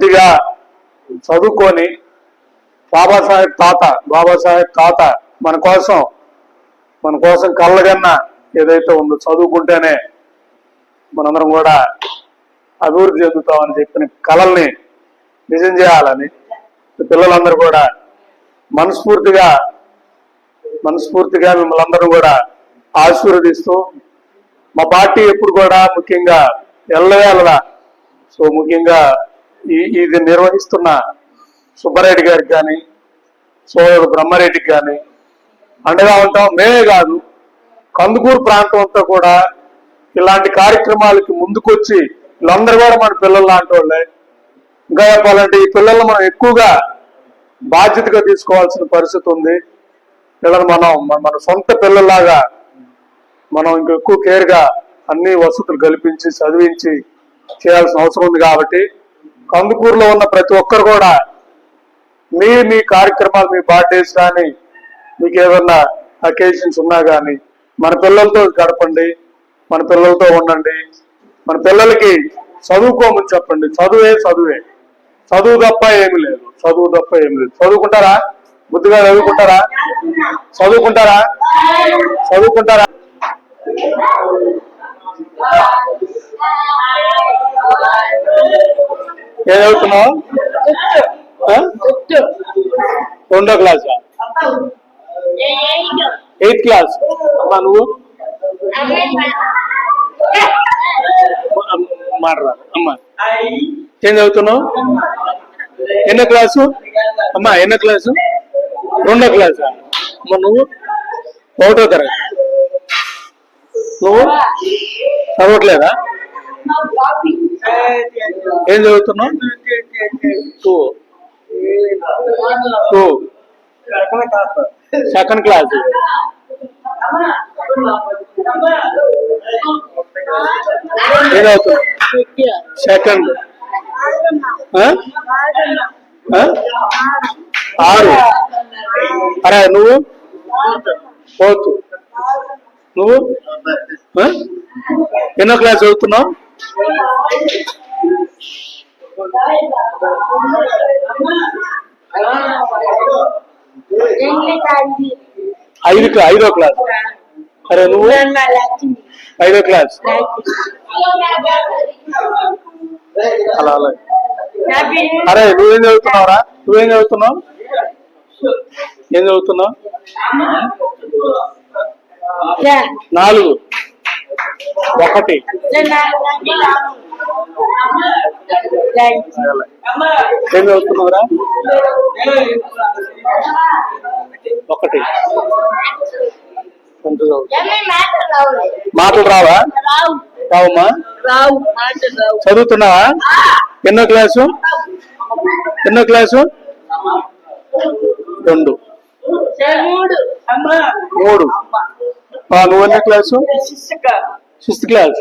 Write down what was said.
కొద్దిగా చదువుకొని బాబాసాహెబ్ తాత బాబాసాహెబ్ తాత మన కోసం మన కోసం కళ్ళగన్న ఏదైతే ఉందో చదువుకుంటేనే మనందరం కూడా అభివృద్ధి చెందుతామని చెప్పిన కళల్ని నిజం చేయాలని పిల్లలందరూ కూడా మనస్ఫూర్తిగా మనస్ఫూర్తిగా మిమ్మల్ని అందరూ కూడా ఆశీర్వదిస్తూ మా పార్టీ ఎప్పుడు కూడా ముఖ్యంగా ఎల్లవేళలా సో ముఖ్యంగా ఇది నిర్వహిస్తున్న సుబ్బారెడ్డి గారికి కానీ సోదరుడు బ్రహ్మారెడ్డికి కానీ అండగా ఉంటాం. మేమే కాదు కందుకూరు ప్రాంతం అంతా కూడా ఇలాంటి కార్యక్రమాలకి ముందుకొచ్చి వీళ్ళందరూ కూడా మన పిల్లలు లాంటి వాళ్ళే. ఇంకా చెప్పాలంటే ఈ పిల్లల్ని మనం ఎక్కువగా బాధ్యతగా తీసుకోవాల్సిన పరిస్థితి ఉంది. పిల్లలు మనం మన- సొంత పిల్లల్లాగా మనం ఇంకా ఎక్కువ కేర్గా అన్ని వసతులు కల్పించి చదివించి చేయాల్సిన అవసరం ఉంది కాబట్టి కందుకూరులో ఉన్న ప్రతి ఒక్కరు కూడా మీ మీ కార్యక్రమాలు మీ బర్త్డేస్ కానీ మీకు ఏదన్నా అకేషన్స్ ఉన్నా కానీ మన పిల్లలతో గడపండి మన పిల్లలతో ఉండండి. మన పిల్లలకి చదువుకోమని చెప్పండి. చదువే చదువే. చదువు తప్ప ఏమి లేదు. చదువు తప్ప ఏమి లేదు. చదువుకుంటారా? బుద్ధిగా చదువుకుంటారా? చదువుకుంటారా? చదువుకుంటారా? చదువుతున్నావు? రెండో క్లాసా ఎయిత్ క్లాస్. అమ్మా నువ్వు? మాడరా అమ్మా. ఏం చదువుతున్నావు? ఎన్నో క్లాసు? అమ్మా ఎన్నో క్లాసు? రెండో క్లాసా అమ్మా నువ్వు? ఒకటో తరగతి. నువ్వు? చదవట్లేదా? ఏం చదువుతున్నావు? టూ టూ సెకండ్ క్లాస్ ఏం చదువుతున్నావు? సెకండ్ ఆరు. అరే నువ్వు? ఫోర్త్ నువ్వు? ఎన్నో క్లాస్ చదువుతున్నావు? ఐదు ఐదో క్లాస్. అరే నువ్వు? ఐదో క్లాస్. అలా అలా. అరే నువ్వేం చదువుతున్నావురా? నువ్వేం చదువుతున్నావు? ఏం చదువుతున్నావు? నాలుగు. ఒకటి. ఏం చదువుతున్నావురా? ఒకటి. మాటలు రావా? రావమ్మా రావు చదువుతున్నావా? ఎన్నో క్లాసు? ఎన్నో క్లాసు? రెండు. మూడు. నువ్వు ఎన్నో క్లాసు? Fiz de.